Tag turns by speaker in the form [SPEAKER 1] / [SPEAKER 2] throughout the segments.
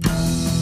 [SPEAKER 1] Bye.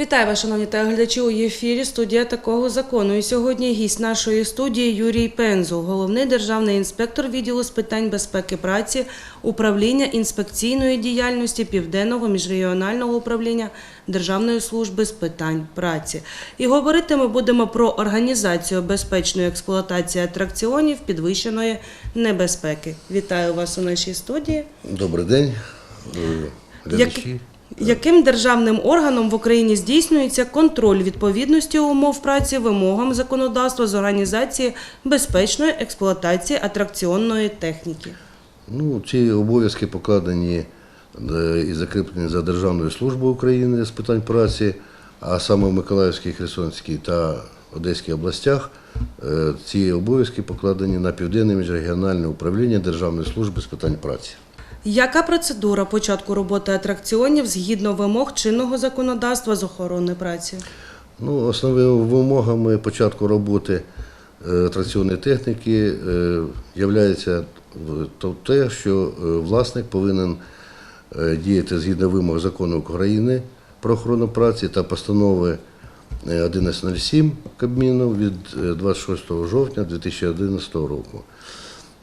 [SPEAKER 1] Вітаю вас, шановні телеглядачі. У ефірі студія такого закону. І сьогодні гість нашої студії Юрій Пензул, головний державний інспектор відділу з питань безпеки праці, управління інспекційної діяльності Південного міжрегіонального управління Державної служби з питань праці. І говорити ми будемо про організацію безпечної експлуатації атракціонів підвищеної небезпеки. Вітаю вас у нашій студії.
[SPEAKER 2] Добрий день, глядачі.
[SPEAKER 1] Яким державним органом в Україні здійснюється контроль відповідності умов праці вимогам законодавства з організації безпечної експлуатації атракціонної техніки?
[SPEAKER 2] Ну, ці обов'язки покладені е, і закріплені за Державною службою України з питань праці, а саме в Миколаївській, Херсонській та Одеській областях е, ці обов'язки покладені на Південне міжрегіональне управління Державної служби з питань праці.
[SPEAKER 1] Яка процедура початку роботи атракціонів згідно вимог чинного законодавства з охорони праці?
[SPEAKER 2] Ну, основними вимогами початку роботи е, атракційної техніки е, то те, що е, власник повинен діяти згідно вимог закону України про охорону праці та постанови е, 1107 Кабміну від е, 26 жовтня 2011 року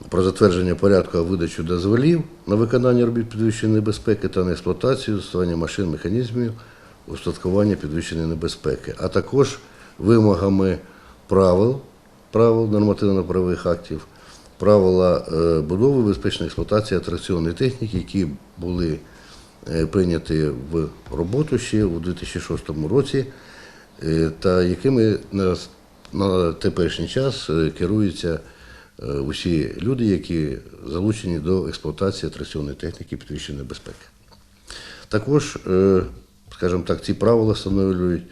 [SPEAKER 2] про затвердження порядку видачі дозволів на виконання робіт підвищеної небезпеки та на експлуатацію застосування машин, механізмів устаткування підвищеної небезпеки, а також вимогами правил, правил нормативно-правових актів, правила е, будови безпечної експлуатації атракціонної техніки, які були е, прийняті в роботу ще у 2006 році, е, та якими на, теперішній час керуються е, усі люди, які залучені до експлуатації атракціонної техніки підвищеної безпеки. Також, е, скажімо так, ці правила встановлюють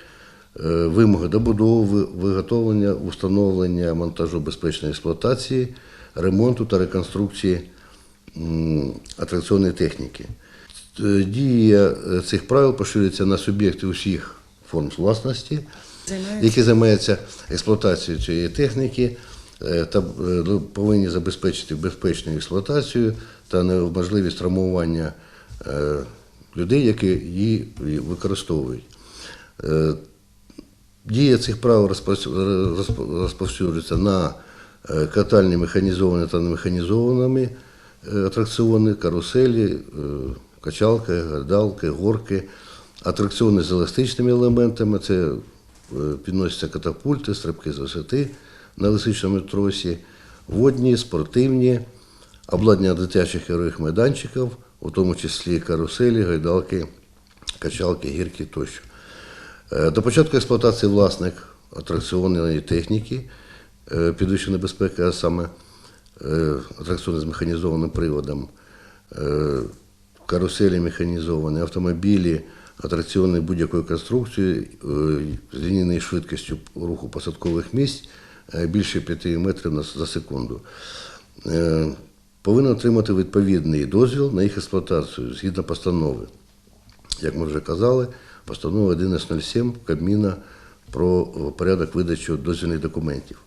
[SPEAKER 2] е, вимоги до будови, виготовлення, установлення монтажу безпечної експлуатації, ремонту та реконструкції м, атракціонної техніки. Е, Дія е, цих правил поширюється на суб'єкти усіх форм власності, які займаються експлуатацією цієї техніки е, та е, повинні забезпечити безпечну експлуатацію та неможливість травмування е, людей, які її використовують. Е, Дія цих правил розповсюджується на е, катальні механізовані та немеханізовані е, атракціони, каруселі, е, качалки, гадалки, горки, атракціони з еластичними елементами. Це е, підносяться катапульти, стрибки з висоти на лисичному тросі, водні, спортивні, обладнання дитячих ігрових майданчиків, у тому числі каруселі, гайдалки, качалки, гірки тощо. Е, До початку експлуатації власник атракціонної техніки е, підвищеної безпеки, а саме е, атракціони з механізованим приводом, каруселі механізовані, автомобілі, атракціони будь-якої конструкції з швидкістю руху посадкових місць більше 5 метрів за секунду. Е, Повинен отримати відповідний дозвіл на їх експлуатацію згідно постанови як ми вже казали, постанова 1107 Кабміна про е, порядок видачі дозвільних документів.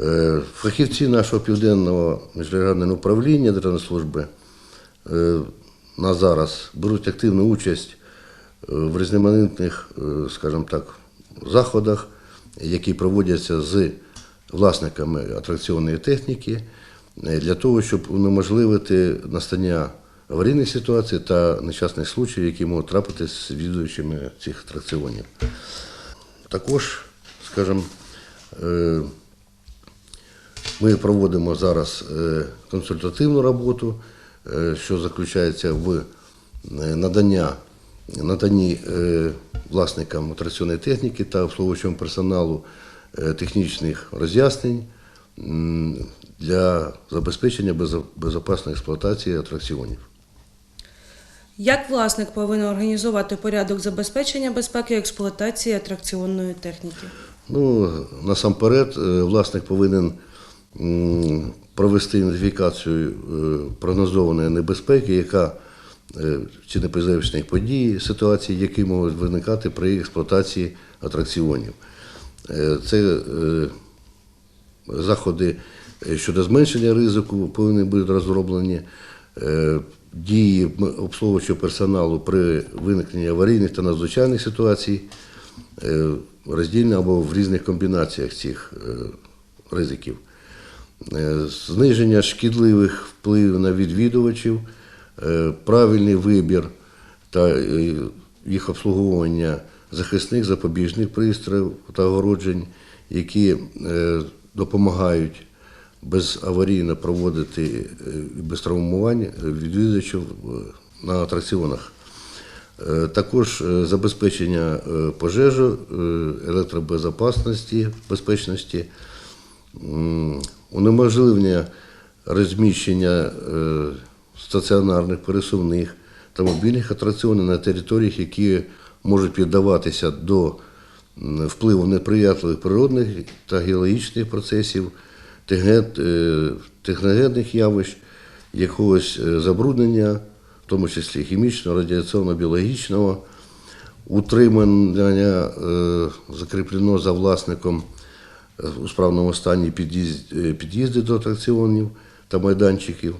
[SPEAKER 2] Е, Фахівці нашого південного міжрегіонального управління Державної служби е, на зараз беруть активну участь е, в різноманітних, е, скажімо так, заходах, які проводяться з власниками атракціонної техніки, е, для того, щоб унеможливити настання аварійних ситуацій та нещасних случаїв, які можуть трапитися з відвідувачами цих атракціонів. Також, скажімо, е, ми проводимо зараз е, консультативну роботу, що заключається в надання, наданні е, власникам атракційної техніки та обслуговуючому персоналу е, технічних роз'яснень для забезпечення безпечної експлуатації атракціонів.
[SPEAKER 1] Як власник повинен організувати порядок забезпечення безпеки експлуатації атракціонної техніки?
[SPEAKER 2] Ну, насамперед, е, власник повинен провести ідентифікацію прогнозованої небезпеки, яка чи непризначених подій, ситуації, які можуть виникати при експлуатації атракціонів. Е, Це е, заходи е, щодо зменшення ризику повинні бути розроблені. Е, Дії обслуговуючого персоналу при виникненні аварійних та надзвичайних ситуацій е, роздільно або в різних комбінаціях цих е, ризиків. Е, Зниження шкідливих впливів на відвідувачів, е, правильний вибір та е, їх обслуговування захисних запобіжних пристроїв та огороджень, які е, допомагають безаварійно проводити е, без травмувань відвідувачів е, на атракціонах. Е, Також е, забезпечення е, пожежі, е, електробезопасності, безпечності, унеможливлення розміщення е, стаціонарних, пересувних та мобільних атракціонів на територіях, які можуть піддаватися до впливу неприятливих природних та геологічних процесів, е, техногенних явищ, якогось е, забруднення, в тому числі хімічного, радіаційно біологічного утримання е, закріплено за власником у справному стані під'їзди до атракціонів та майданчиків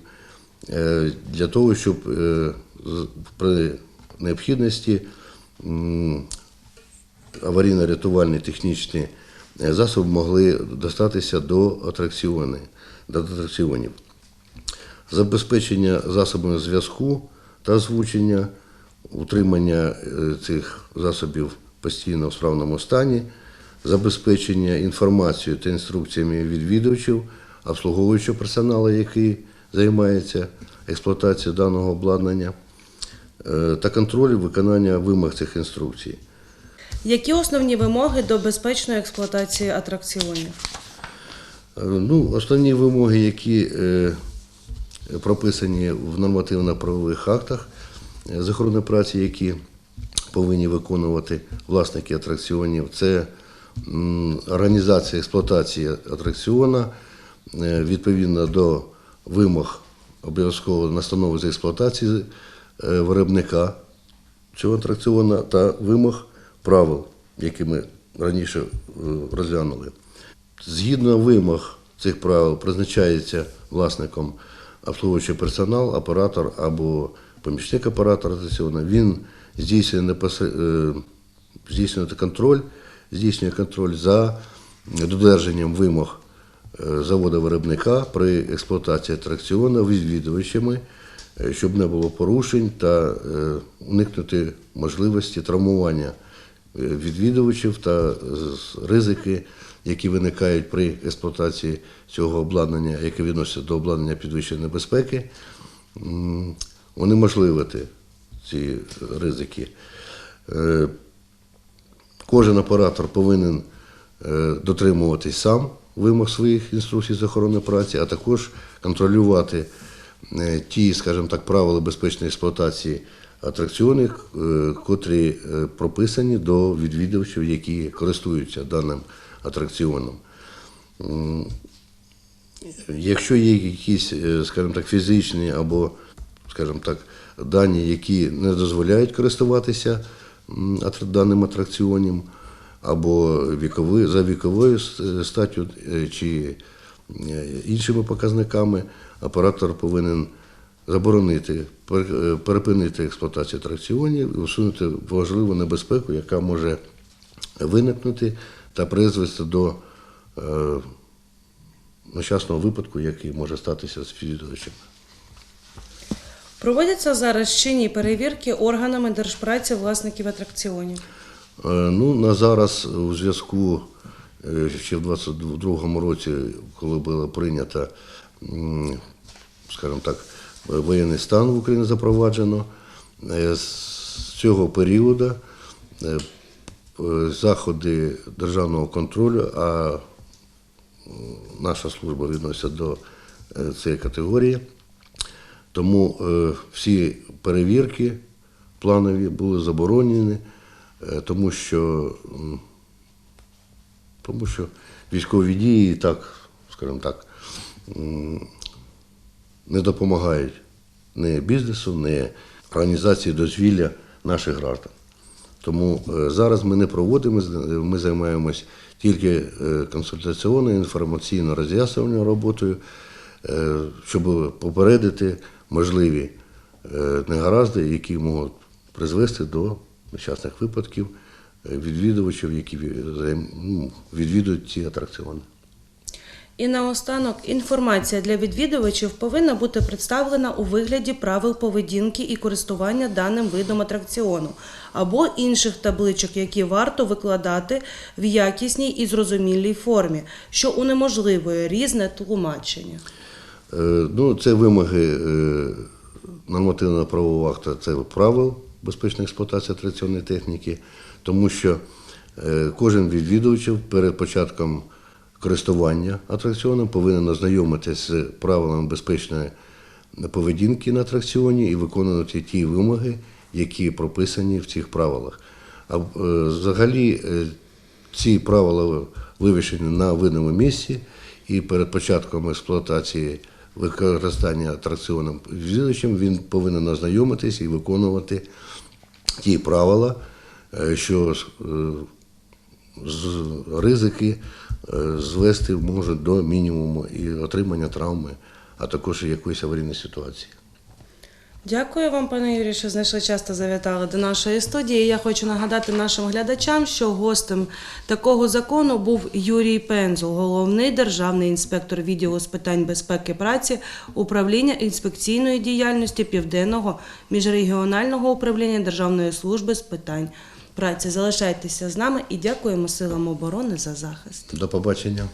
[SPEAKER 2] для того, щоб е, при необхідності аварійно-рятувальні технічні е, засоби могли достатися до атракціонів. Забезпечення засобами зв'язку та озвучення, утримання е, цих засобів постійно в справному стані, забезпечення інформацією та інструкціями відвідувачів, обслуговуючого персоналу, який займається експлуатацією даного обладнання, е, та контроль виконання вимог цих інструкцій.
[SPEAKER 1] Які основні вимоги до безпечної експлуатації атракціонів?
[SPEAKER 2] Е, Ну, основні вимоги, які е, прописані в нормативно-правових актах з охорони праці, які повинні виконувати власники атракціонів, це організація експлуатації атракціона відповідно до вимог обов'язково настанови з експлуатації е, виробника цього атракціона та вимог правил, які ми раніше е, розглянули. Згідно вимог цих правил призначається власником обслуговуючий персонал, оператор або помічник оператора атракціону. Він здійснює, непосер- е, здійснює контроль, здійснює контроль за додержанням вимог заводу-виробника при експлуатації атракціону відвідувачами, е, щоб не було порушень та е, уникнути можливості травмування е, відвідувачів та ризики, які виникають при експлуатації цього обладнання, яке відноситься до обладнання підвищеної небезпеки, унеможливити ці ризики. Кожен оператор повинен дотримуватись сам вимог своїх інструкцій з охорони праці, а також контролювати е, ті, скажімо так, правила безпечної експлуатації атракціонів, е, котрі е, прописані до відвідувачів, які користуються даним атракціоном. Якщо є якісь, скажімо так, фізичні або, скажімо так, дані, які не дозволяють користуватися даним атракціоном, або вікови, за віковою статтю е, чи е, іншими показниками, оператор повинен заборонити, е, перепинити експлуатацію атракціонів і усунути важливу небезпеку, яка може виникнути та призвести до е, нещасного випадку, який може статися з відвідувачем.
[SPEAKER 1] Проводяться зараз чинні перевірки органами держпраці власників атракціонів.
[SPEAKER 2] Е, Ну, на зараз у зв'язку е, ще в 22-му році, коли було прийнято, скажімо так, воєнний стан в Україні запроваджено, е, з цього періоду заходи державного контролю, а наша служба відноситься до цієї категорії. Тому всі перевірки планові були заборонені, тому що, тому що військові дії так, скажімо так, не допомагають ні бізнесу, ні організації дозвілля наших граждан. Тому е, зараз ми не проводимо, ми займаємось тільки е, консультаційною, інформаційно роз'яснювальною роботою, е, щоб попередити можливі е, негаразди, які можуть призвести до нещасних випадків е, відвідувачів, які ну, відвідують ці атракціони.
[SPEAKER 1] І наостанок інформація для відвідувачів повинна бути представлена у вигляді правил поведінки і користування даним видом атракціону або інших табличок, які варто викладати в якісній і зрозумілій формі, що унеможливує різне тлумачення.
[SPEAKER 2] Е, Ну, це вимоги е, нормативно-правового акта, це правил безпечної експлуатації атракціонної техніки, тому що е, кожен відвідувач перед початком користування атракціоном повинен ознайомитися з правилами безпечної поведінки на атракціоні і виконувати ті вимоги, які прописані в цих правилах. А е, взагалі е, ці правила вивішені на видному місці, і перед початком експлуатації використання атракціоном відвідувачем він повинен ознайомитись і виконувати ті правила, е, що е, ризики е, звести можуть до мінімуму і отримання травми, а також якоїсь аварійної ситуації.
[SPEAKER 1] Дякую вам, пане Юрію, що знайшли час та завітали до нашої студії. Я хочу нагадати нашим глядачам, що гостем такого закону був Юрій Пензул, головний державний інспектор відділу з питань безпеки праці, управління інспекційної діяльності Південного міжрегіонального управління Державної служби з питань праці. Залишайтеся з нами і дякуємо силам оборони за захист.
[SPEAKER 2] До побачення.